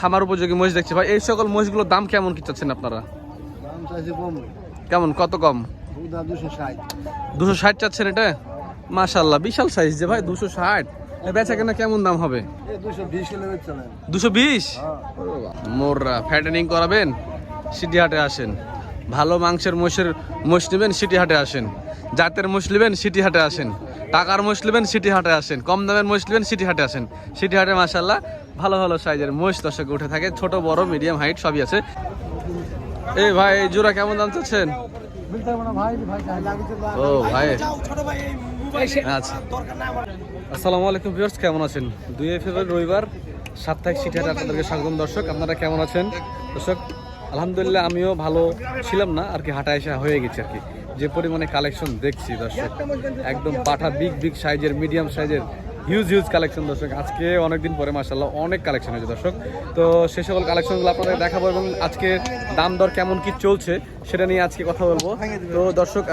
খামার উপযোগী মহিষ দেখছি। ভাই এই সকল মহিষগুলোর দাম কেমন কি চাচ্ছেন আপনারা? কেমন? কত কম? দুশো ষাট। চাচ্ছেন এটা? মাশাল্লাহ বিশাল সাইজ যে ভাই দুশো ষাট। বেচা কেনা কেমন দাম হবে? দুশো বিশ হ্যাঁ। মোররা ফ্যাটেনিং করাবেন সিটি হাটে আসেন। ভালো মাংসের মোষের মোষ নেবেন, সিটি হাটে আসেন। জাতের মোষ নেবেন, সিটি হাটে আসেন। টাকার মোষ নেবেন, সিটি হাটে আসেন। কম দামের মোষ নেবেন, সিটি হাটে আসেন। সিটি হাটে মাসাল্লাহ ভালো ভালো সাইজের মোষ দর্শক উঠে থাকে। ছোট, বড় মিডিয়াম হাইট সবই আছে। এই ভাই জোড়া কেমন দাম চাচ্ছেন? ও ভাই। আচ্ছা। আসসালামু কেমন আছেন? দুই ফেব্রুয়ারি রবিবার, সাপ্তাহিক সিটি হাটে আপনাদেরকে স্বাগতম দর্শক। আপনারা কেমন আছেন? দর্শক আলহামদুলিল্লাহ আমিও ভালো ছিলাম না, আর কি হাঁটা এসে হয়ে গেছে আর কি। যে পরিমাণে কালেকশন দেখছি দর্শক, একদম পাঠা বিগ বিগ সাইজের মিডিয়াম সাইজের হিউজ হিউজ কালেকশন দর্শক। আজকে অনেকদিন পরে মাসাল্লাহ অনেক কালেকশন হয়েছে দর্শক। তো সে সকল কালেকশনগুলো আপনাদের দেখাবো এবং আজকে দাম দর কেমন কি চলছে সেটা নিয়ে আজকে কথা বলব। তো দর্শক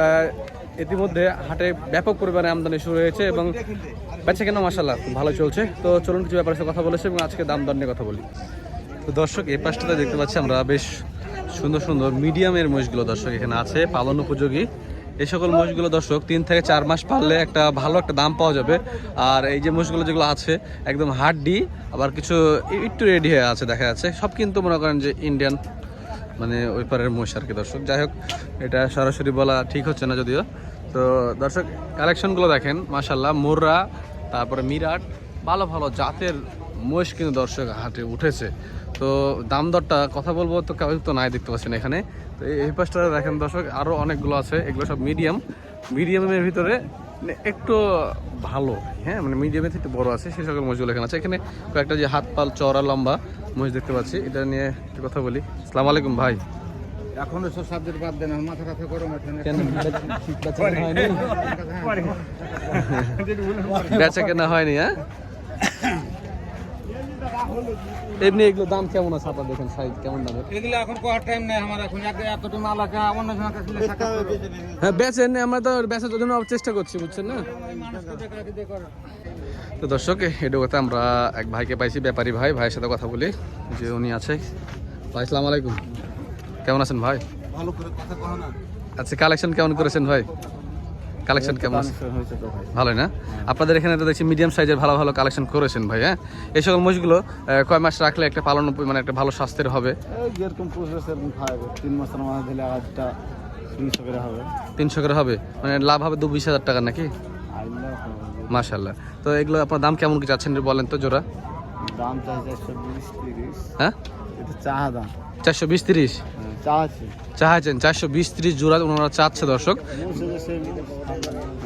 ইতিমধ্যে হাটে ব্যাপক পরিমাণে আমদানি শুরু হয়েছে এবং বেচা কেন মাসাল্লাহ ভালো চলছে। তো চলুন কিছু ব্যাপারে কথা বলেছে এবং আজকে দাম দর নিয়ে কথা বলি। তো দর্শক, এই পাশটাতে দেখতে পাচ্ছি আমরা বেশ সুন্দর সুন্দর মিডিয়ামের মহিষগুলো দর্শক এখানে আছে, পালন উপযোগী। এই সকল মহিষগুলো দর্শক তিন থেকে চার মাস পারলে একটা ভালো একটা দাম পাওয়া যাবে। আর এই যে মহিষগুলো যেগুলো আছে, একদম হাড্ডি, আবার কিছু একটু রেডি হয়ে আছে দেখা যাচ্ছে। সব কিন্তু মনে করেন যে ইন্ডিয়ান মানে ওই পারের মহিষ আর কি দর্শক। যাই হোক, এটা সরাসরি বলা ঠিক হচ্ছে না যদিও। তো দর্শক কালেকশনগুলো দেখেন মাসাল্লাহ মোররা, তারপরে মিরাট, ভালো ভালো জাতের মহিষ কিন্তু দর্শক হাটে উঠেছে। তো দাম দরটা কথা বলব তো কেউ তো নাই দেখতে পাচ্ছেন এখানে। তো এই- পাশটা দেখেন দর্শক আরও অনেকগুলো আছে এগুলো সব মিডিয়াম মিডিয়ামের ভিতরে মানে একটু ভালো হ্যাঁ মানে মিডিয়ামের থেকে একটু বড় আছে সেই সকল মহিষগুলো এখানে আছে। এখানে কয়েকটা যে হাত পাল চওড়া লম্বা মহিষ দেখতে পাচ্ছি এটা নিয়ে একটু কথা বলি। সালাম আলাইকুম ভাই। এখন সব সাবজেক্ট বাদ দেন মাথা কাছে করো বেচা কেনা হয়নি হ্যাঁ? এমনি এগুলো দাম কেমন আছে আপনার দেখেন সাইজ কেমন দামের এগুলো এখন কোয়ার টাইম নেই আমার এখন এতটি মাল আছে অন্য সময় কাছে হ্যাঁ বেচেন আমরা তো বেচার জন্য চেষ্টা করছি বুঝছেন না। তো দর্শক এটা কথা আমরা এক ভাইকে পাইছি ব্যাপারী ভাই ভাইয়ের সাথে কথা বলি যে উনি আছে। ভাই আসসালামু আলাইকুম। কেমন আছেন ভাই? ভালো করে কথা না। আচ্ছা কালেকশন কেমন করেছেন ভাই? কালেকশন কেমন ভালোই না? আপনাদের এখানে তো দেখছি মিডিয়াম সাইজের ভালো ভালো কালেকশন করেছেন ভাই হ্যাঁ? এই সকল মহিষগুলো কয় মাস রাখলে একটা পালন মানে একটা ভালো স্বাস্থ্যের হবে? যেরকম প্রসেস এরকম খাওয়াবে তিন মাসের দিলে আজটা তিনশো করে হবে। তিনশো করে হবে? মানে লাভ হবে দু বিশ হাজার টাকা নাকি? মাশাল্লাহ তো এগুলো আপনার দাম কেমন কি চাচ্ছেন বলেন তো জোড়া? দাম চাই চারশো বিশ তিরিশ। হ্যাঁ? চারশো বিশ তিরিশ? হ্যাঁ, চা আছে। চারশো বিশ তিরিশ জোড়া ওনারা চাচ্ছে দর্শক।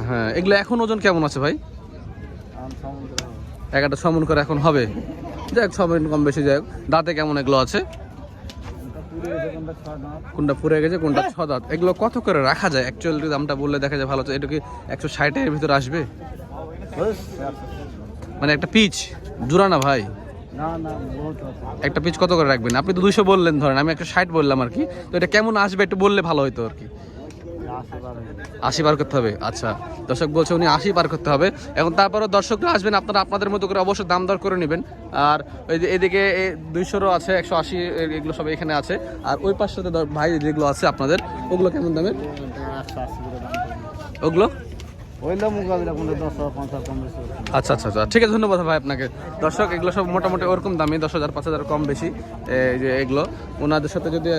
হ্যাঁ এগুলো এখন ওজন কেমন আছে ভাই। এগারোটা সমন করে এখন হবে। যাক ছ মিনিট কম বেশি যাই দাঁতে কেমন এগুলো আছে? এটা পুরো গেছে কোনটা পুড়ে গেছে কোনটা ছ দাঁত? এগুলো কত করে রাখা যায়? অ্যাকচুয়ালি দামটা বললে দেখা যায় ভালো। এটা কি একশো ষাটের ভিতরে আসবে? মানে একটা পিচ। জোড়া না ভাই? একটা পিচ কত করে রাখবেন? আপনি তো দুইশো বললেন ধরেন, আমি একটা ষাট বললাম আর কি। তো এটা কেমন আসবে? একটু বললে ভালো হতো আর কি। আশি পার করতে হবে? আচ্ছা। দর্শক বলছে উনি আশি পার করতে হবে। এখন তারপরও দর্শকরা আসবেন, আপনারা আপনাদের মতো করে অবশ্যই দাম দর করে নেবেন। আর ওই যে এদিকে দুইশোরও আছে, একশো আশি এগুলো সব এখানে আছে। আর ওই ধর- ভাই যেগুলো আছে আপনাদের, ওগুলো কেমন দামের। ওগুলো? আচ্ছা আচ্ছা আচ্ছা। ঠিক আছে ধন্যবাদ ভাই আপনাকে। দর্শক এগুলো সব মোটামুটি ওরকম দামি দশ হাজার পাঁচ হাজার কম বেশি এই যে এগুলো। ওনাদের সাথে যদি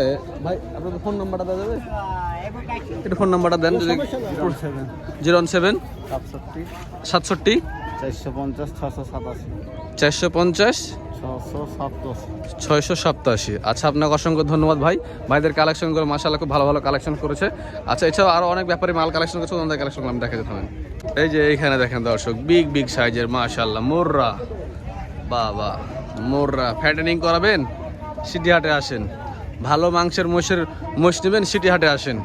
ভাই আপনাদের ফোন নাম্বারটা দেওয়া যাবে? একটু ফোন নাম্বারটা দেন যদি জিরো ওয়ান সেভেন। সাতষট্টি সাতষট্টি। চারশো পঞ্চাশ ছশো সাতাশি। চারশো পঞ্চাশ। সাতাশি ছয়শো সপ্তাশি আচ্ছা আপনাকে অসংখ্য ধন্যবাদ ভাই। ভাইদের কালেকশন করে মাসাল্লাহ খুব ভালো ভালো কালেকশন করেছে। আচ্ছা এছাড়াও আরও অনেক ব্যাপারে মাল কালেকশন করেছে, ওনাদের কালেকশন আমি দেখা যেতে এই যে এইখানে দেখেন দর্শক বিগ বিগ সাইজের মাশাল্লাহ মোররা। বাবা, মোররা। ফ্যাটেনিং করাবেন, সিটি হাটে আসেন। ভালো মাংসের মোষের মোষ নেবেন, সিটি হাটে আসেন।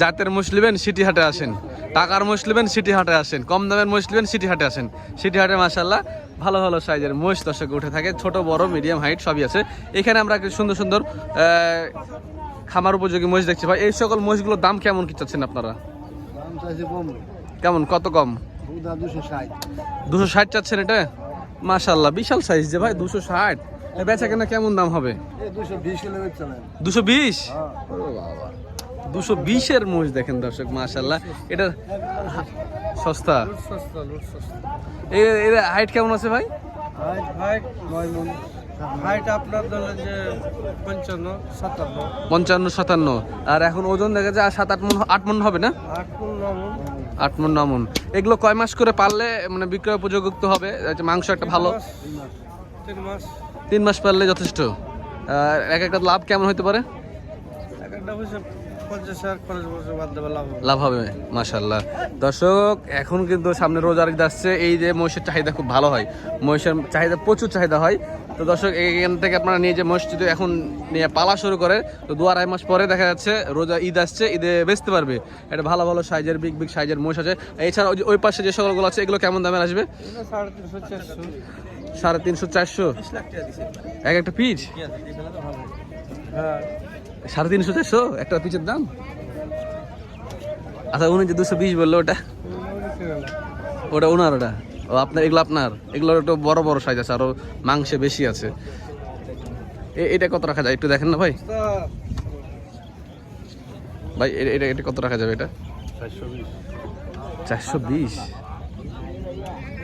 জাতের মোষ নেবেন, সিটি হাটে আসেন। টাকার নেবেন সিটি হাটে আসেন। কম দামের নেবেন সিটি হাটে আসেন। সিটি হাটে মাসাল্লাহ ভালো ভালো সাইজের মোষ দর্শক উঠে থাকে। ছোট বড় মিডিয়াম হাইট সবই আছে। এখানে আমরা সুন্দর সুন্দর খামার উপযোগী মোষ দেখছি ভাই এই সকল মোষগুলোর দাম কেমন কি চাচ্ছেন আপনারা? কেমন? কত কম? দুশো ষাট। চাচ্ছেন এটা? মাশাল্লাহ বিশাল সাইজ যে ভাই দুশো ষাট। বেচা কেনা কেমন দাম হবে? দুশো বিশ দুশো বিশ দুশো বিশের মহিষ দেখেন দর্শক মাশাল্লাহ এটা সস্তা। এর হাইট কেমন আছে ভাই? পঞ্চান্ন সাতান্ন। আর এখন ওজন দেখা যায় আর সাত আট মন আট মন হবে না? আট মন ন মন। এগুলো কয় মাস করে পারলে মানে বিক্রয় উপযোগিত হবে? মাংস একটা ভালো তিন মাস তিন মাস। পারলে যথেষ্ট। এক একটা লাভ কেমন হতে পারে? এক একটা লাভ হবে। মাশাল্লাহ দর্শক এখন কিন্তু সামনে রোজার ঈদ আসছে। এই যে মহিষের চাহিদা খুব ভালো হয়। মহিষের চাহিদা প্রচুর চাহিদা হয়। তো দর্শক এখান থেকে আপনারা নিয়ে যে যদি এখন নিয়ে পালা শুরু করে তো দু আড়াই মাস পরে দেখা যাচ্ছে রোজা ঈদ আসছে ঈদে বেচতে পারবে। এটা ভালো ভালো সাইজের বিগ বিগ সাইজের মহিষ আছে। এছাড়া ওই পাশে যে সকলগুলো আছে এগুলো কেমন দামে আসবে? সাড়ে তিনশো চারশো। এক একটা পিচ হ্যাঁ। সাড়ে তিনশো চারশো? একটা পিচের দাম? আচ্ছা উনি যে দুশো বিশ বলল ওটা? ওটা ওনার ওটা? ও আপনার এগুলো আপনার। এগুলো একটু বড় বড় সাইজ আছে আরও মাংসে বেশি আছে। এটা কত রাখা যায়? একটু দেখেন না ভাই। ভাই এটা এটা কত রাখা যাবে এটা? চারশো বিশ।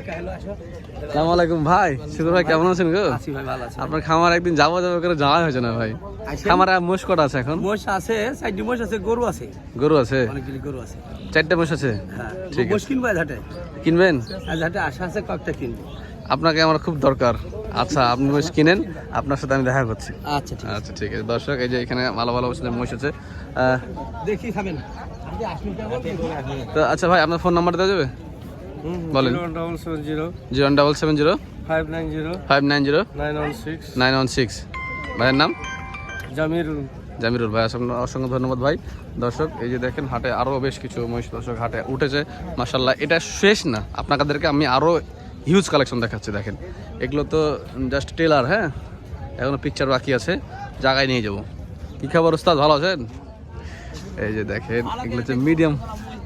সালাম আলাইকুম ভাই ভাই কেমন আছেন গো? আছি ভাই ভালো আছে। আপনার খামার একদিন যাব যাব করে যাওয়া হয়েছে না ভাই? আসেন। খামারে মোষ কটা আছে এখন? মোষ আছে চারটি মোষ আছে গরু আছে। গরু আছে? অনেকগুলি গরু আছে। চারটে মোষ আছে? হ্যাঁ ঠিক মোষ কিনবো আজ কিনবেন? আজ আশা আছে কয়েকটা কিনবো। আপনাকে আমার খুব দরকার। আচ্ছা আপনি মোষ কিনেন আপনার সাথে আমি দেখা করছি। আচ্ছা ঠিক আচ্ছা ঠিক আছে। দর্শক এই যে এখানে ভালো ভালো ওষুধের মহিষ আছে। দেখি খাবেন। তো আচ্ছা ভাই আপনার ফোন নাম্বার দেওয়া যাবে? বলেন। Zero double seven zero. Five nine zero. Five nine zero. Nine one six. Nine one six. ভাইয়ের নাম? জামির জামিরুল ভাই অসংখ্য অসংখ্য ধন্যবাদ ভাই। দর্শক এই যে দেখেন হাটে আরও বেশ কিছু মহিষ দর্শক হাটে উঠেছে। মাসাল্লাহ এটা শেষ না। আপনাদেরকে আমি আরও হিউজ কালেকশন দেখাচ্ছি দেখেন। এগুলো তো জাস্ট টেলার হ্যাঁ? এখনও পিকচার বাকি আছে জায়গায় নিয়ে যাব। কী খবর ওস্তাদ? ভালো আছেন? এই যে দেখেন এগুলো হচ্ছে মিডিয়াম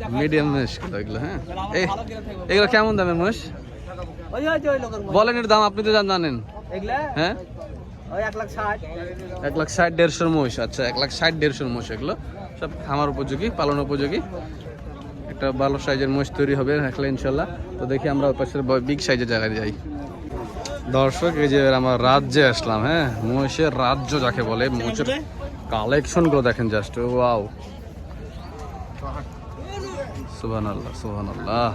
মিডিয়াম মহিষ এগুলো হ্যাঁ? এগুলো কেমন দামের মোষ। বলেন এর দাম আপনি তো জান- জানেন। হ্যাঁ? এক লাখ ষাট। এক লাখ ষাট দেড়শোর মহিষ আচ্ছা এক লাখ ষাট দেড়শোর মহিষ এগুলো। সব খামার উপযোগী পালন উপযোগী। একটা ভালো সাইজের মহিষ তৈরি হবে রাখলে ইনশাল্লাহ। তো দেখি আমরা ওই পাশের বিগ সাইজের জায়গায় যাই। দর্শক এই যে আমার রাজ্যে আসলাম হ্যাঁ? মহিষের রাজ্য যাকে বলে মহিষের কালেকশনগুলো দেখেন জাস্ট ওয়াও আল্লাহ আল্লাহ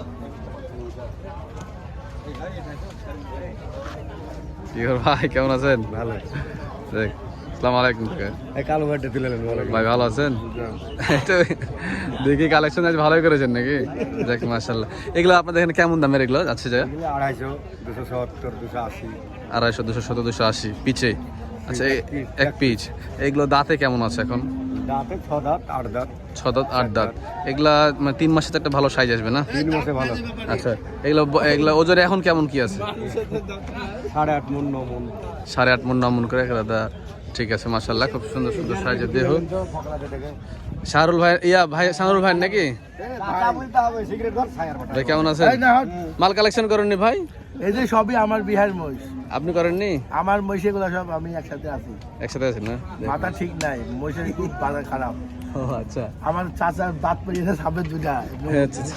ভাই কেমন আছেন? ভালো। আসসালামু আলাইকুম কালো ভাইটা দিলেন ভাই ভালো আছেন? দেখি কালেকশন আজ ভালোই করেছেন নাকি? দেখ মাশাল্লাহ এগুলো আপনাদের এখানে কেমন দামের এগুলো? আছে যে? আড়াইশো দুশো সত্তর দুশো আশি। আড়াইশো দুশো শত দুশো আশি পিচে। আচ্ছা এক পিচ। এগুলো দাঁতে কেমন আছে এখন? দাঁতে ছ দাঁত আট দাঁত। ছ দাঁত আট দাঁত। এগুলা মানে তিন মাসে তো একটা ভালো সাইজ আসবে না? তিন মাসে ভালো। আচ্ছা এগুলো এগুলো ওজনে এখন কেমন কি আছে? সাড়ে আট মন ন মন। সাড়ে আট মন ন মন করে এগুলো দা ঠিক আছে মাশাল্লাহ খুব সুন্দর সুন্দর সাইজের দেহ। শাহরুল ভাই ইয়া ভাই শাহরুল ভাই নাকি? ভাই কেমন আছেন? মাল কালেকশন করেননি ভাই? এই যে সবই আমার বিহার মহিষ। আপনি করেননি? আমার মহিষেগুলো সব আমি একসাথে আছি। একসাথে আছেন না? মাথা ঠিক নাই মহিষের খুব বাজার খারাপ। ও আচ্ছা। আমার চাচার দাঁত পড়িয়েছে সামনে দুটা আচ্ছা, আচ্ছা।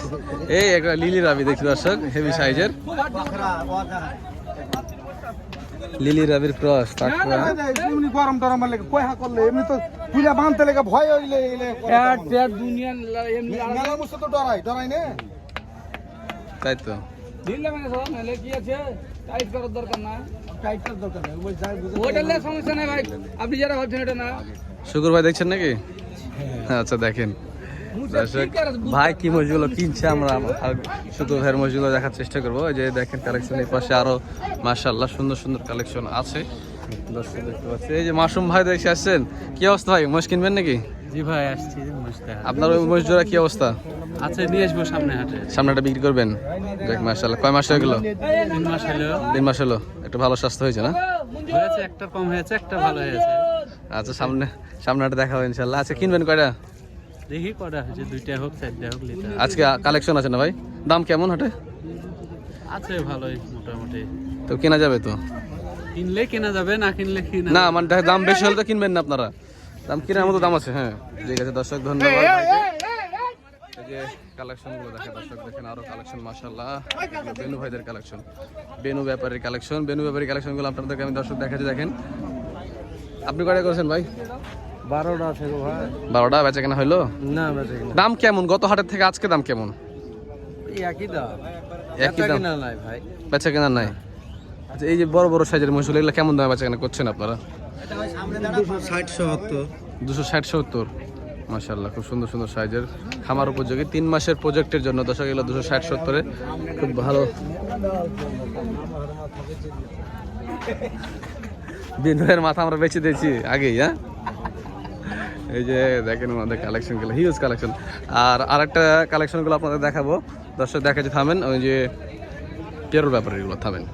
এই একটা লিলি রাবি দেখছি দর্শক হেভি সাইজের। লিলি রাবির ক্রস এমনি গরম টরম লেগে কয়হা করলে? এমনি তো পূজা বাঁধতে লেগে ভয় হইলে দুনিয়া এমনি মেলা মুসে তো ডরাই ডরাই নে? তাই তো। দিলে মানে সব নাহলে কি আছে? টাইট করার দরকার না। টাইটার দরকার নেই ওই যাই বুঝে ওইটা সমস্যা নাই ভাই। আপনি যারা ভাবছেন এটা না। শুকুর ভাই দেখছেন নাকি? আচ্ছা দেখেন। ভাই কি মসজিদগুলো কিনছে আমরা শুধু ভাইয়ের মসজিদগুলো দেখার চেষ্টা করব। যে দেখেন কালেকশন এই পাশে আরও মাশাল্লাহ সুন্দর সুন্দর কালেকশন আছে। দর্শক দেখতে পাচ্ছি। এই যে মাসুম ভাই দেখে আসছেন। কি অবস্থা ভাই? মোষ কিনবেন নাকি? জি ভাই আসছি আপনার ওই জোড়া কি অবস্থা? আচ্ছা নিয়ে আসব সামনে হাটে। সামনেটা বিক্রি করবেন? দেখ কয় মাস হয়ে গেলো? তিন মাস হলো। তিন মাস হলো। একটু ভালো স্বাস্থ্য হয়েছে না? হয়েছে একটা কম হয়েছে একটা ভালো হয়েছে। আচ্ছা সামনে সামনেটা দেখা হবে ইনশাল্লাহ আচ্ছা কিনবেন কয়টা? দেখি কটা হয়েছে দুইটা হোক চারটা হোক লিটার। আজকে কালেকশন আছে না ভাই? দাম কেমন হাটে? আছে ভালোই মোটামুটি। তো কেনা যাবে তো? কিনলে কেনা যাবে না কিনলে কিনা না মানে দেখ- দাম বেশি হলে তো কিনবেন না আপনারা। দাম কেনার মতো দাম আছে হ্যাঁ। ঠিক আছে দর্শক ধন্যবাদ। যে দর্শক দেখেন আরও কালেকশন মাশাল্লাহ বেনু ভাইদের কালেকশন বেনু ব্যাপারীর কালেকশন বেনু ব্যাপারীর কালেকশনগুলো আপনাদেরকে আমি দর্শক দেখাচ্ছি দেখেন। আপনি কয়টা করেছেন ভাই? বারোটা থেকে ভাই। বারোটা বেচা কেনা হইল? না বেঁচে কিনা দাম কেমন? গত হাটের থেকে আজকে দাম কেমন? একই দাম। একই দাম? নাই ভাই। বেচা কেনা নাই? আচ্ছা এই যে বড় বড় সাইজের মহিষগুলো এগুলো কেমন দামে বেচা কেনা করছেন আপনারা? ষাট সত্তর। দুশো ষাট সত্তর। মাসাল্লাহ খুব সুন্দর সুন্দর সাইজের খামার উপযোগী। তিন মাসের প্রজেক্টের জন্য দশক এগুলো দুশো ষাট সত্তরে। খুব ভালো। বিনয়ের মাথা আমরা বেঁচে দিয়েছি আগেই হ্যাঁ? এই যে দেখেন আমাদের কালেকশনগুলো হিউজ কালেকশন আর আরেকটা কালেকশনগুলো আপনাদের দেখাবো। দর্শক দেখাচ্ছি থামেন, ওই যে পেরোর ব্যাপারে এগুলো থামেন।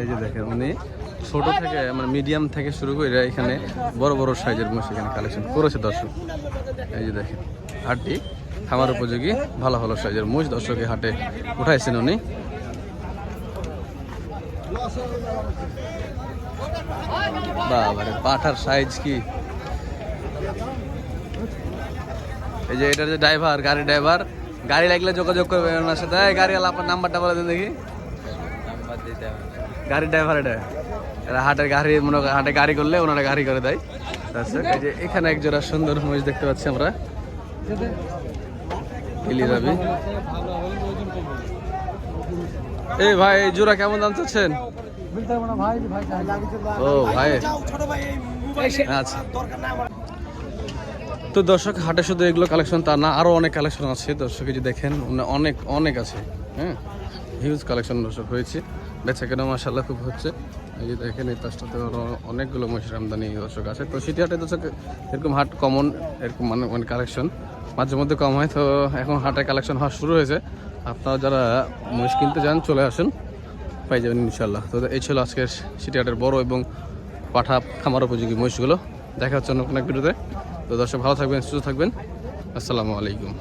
এই যে দেখেন উনি, ছোট থেকে মানে মিডিয়াম থেকে শুরু করে এখানে বড় বড় সাইজের মোষ এখানে কালেকশন করেছে দর্শক। এই যে দেখেন, হাটটি খামার উপযোগী, ভালো ভালো সাইজের মোষ দর্শকে হাটে উঠাইছেন উনি। বাবারে, পাঠার সাইজ কি? এই যে এটার যে ড্রাইভার গাড়ি ড্রাইভার গাড়ি লাগলে যোগাযোগ করবে ওনার সাথে। গাড়ি আপনার নাম্বারটা বলে দিন দেখি। গাড়ির ড্রাইভার এটা। এরা হাটের গাড়ি, মনে হাটে গাড়ি করলে ওনারা গাড়ি করে দেয়। এই যে এখানে এক জোড়া সুন্দর মহিষ দেখতে পাচ্ছি আমরা। ইলি রাবি এই ভাই জোড়া কেমন দাম চাচ্ছেন? ও ভাই। আচ্ছা। তো দর্শক, হাটে শুধু এগুলো কালেকশন তা না, আরও অনেক কালেকশন আছে। দর্শক, এই যে দেখেন অনেক অনেক আছে হ্যাঁ? হিউজ কালেকশন দর্শক হয়েছে। বেচা কেনা মাসাল্লাহ খুব হচ্ছে। এই যে দেখেন, এই পাশটাতে আরও অনেকগুলো মহিষের আমদানি দর্শক আছে। তো সিটি হাটে দর্শক, এরকম হাট কমন এরকম মানে মানে কালেকশন মাঝে মধ্যে কম হয়, তো এখন হাটের কালেকশন হওয়া শুরু হয়েছে। আপনারা যারা মহিষ কিনতে যান, চলে আসেন, পাই যাবেন ইনশাল্লাহ তো এই ছিল আজকের সিটি হাটের বড় এবং পাঠা খামার উপযোগী মহিষগুলো। দেখা হচ্ছে অন্য কোনো এক ভিডিওতে। তো দর্শক, ভালো থাকবেন, সুস্থ থাকবেন। আসসালামু আলাইকুম।